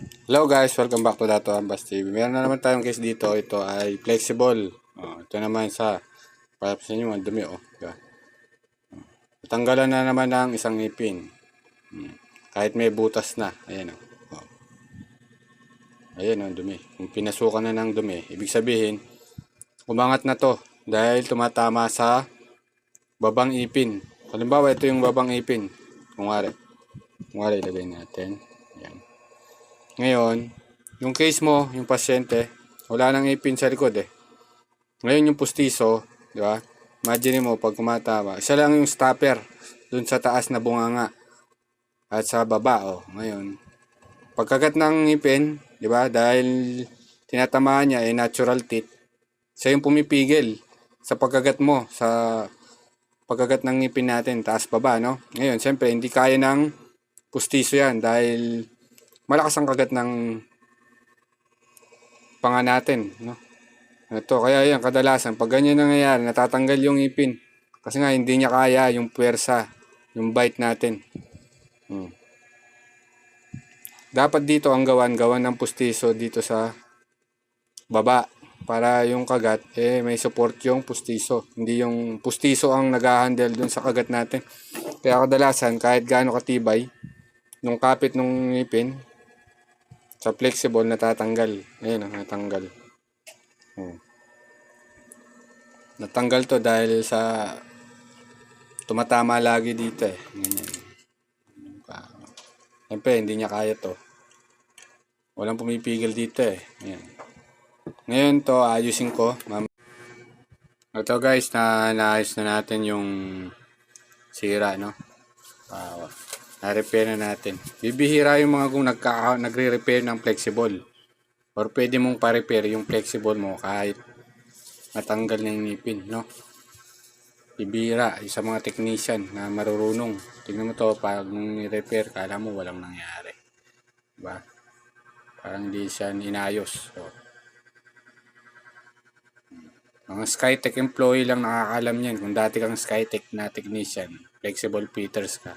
Hello guys, welcome back to Dato Ambas TV. Meron na naman tayong case dito. Ito ay flexible. Oh, ito naman sa para sa inyo, ang dumi oh. Diba? Tanggalan na naman ng isang ngipin. Hmm. Kahit may butas na. Ayan oh. oh. Ayan oh, dumi. Kung pinasukan na ng dumi, ibig sabihin, umangat na to dahil tumatama sa babang ipin. Halimbawa, ito yung babang ipin. Kung wari. Kung wari, ilagay natin. Ayan. Ngayon, yung case mo, yung pasyente, wala nang ipin sa likod eh. Ngayon yung pustiso, di ba? Imagine mo pag kumatama, isa lang yung stopper dun sa taas na bunganga at sa baba oh. Ngayon, pagkagat ng ngipin, di ba? Dahil tinatamaan niya ay natural teeth. Siya yung pumipigil sa pagkagat mo sa pagkagat ng ngipin natin taas baba, no? Ngayon, siyempre hindi kaya ng pustiso yan dahil malakas ang kagat ng panga natin, no? Ito, kaya yan, kadalasan, pag ganyan nangyayari, natatanggal yung ipin. Kasi nga, hindi niya kaya yung puwersa, yung bite natin. Hmm. Dapat dito ang gawan, gawan ng pustiso dito sa baba. Para yung kagat, eh, may support yung pustiso. Hindi yung pustiso ang nag-handle dun sa kagat natin. Kaya kadalasan, kahit gaano katibay, nung kapit nung ngipin, sa flexible natatanggal. Ayun, ang natanggal. Hmm. Natanggal to dahil sa tumatama lagi dito eh. Ganyan. Siyempre, hindi niya kaya to. Walang pumipigil dito eh. Ayan. Ngayon to, ayusin ko. Mam Ito guys, na naayos na natin yung sira, no? Wow. Na-repair na natin. Bibihira yung mga kung nagre-repair ng flexible. Or pwede mong pa-repair yung flexible mo kahit matanggal ng ngipin, no? Bibihira yung sa mga technician na marurunong. Tingnan mo to, pag nung ni-repair, kala mo walang nangyari. Diba? Parang hindi siya inayos. So, mga Skytech employee lang nakakalam yan. Kung dati kang Skytech na technician, flexible fitters ka,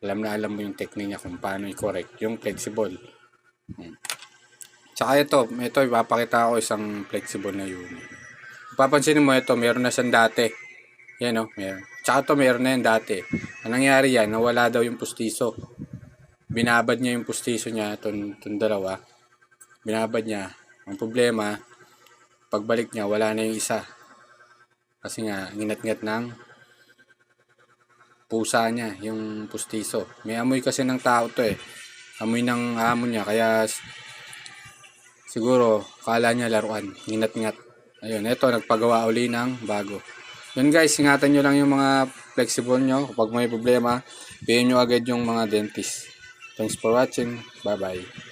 alam na alam mo yung technique niya kung paano i-correct yung flexible. Hmm. Tsaka ito, ito ipapakita ko isang flexible na unit. Papansinin mo ito, meron na siyang dati. Yan o, meron. Tsaka ito meron na yan dati. Ang nangyari yan, nawala daw yung pustiso. Binabad niya yung pustiso niya, itong, itong dalawa. Binabad niya. Ang problema, pagbalik niya, wala na yung isa. Kasi nga, nginat-ngat ng pusa niya, yung pustiso. May amoy kasi ng tao to eh. Amoy ng amo niya, kaya siguro, kala niya laruan. Nginat-ngat. Ayun, eto, nagpagawa uli ng bago. Yun guys, ingatan nyo lang yung mga flexible nyo. Kapag may problema, piliin nyo agad yung mga dentist. Thanks for watching. Bye-bye.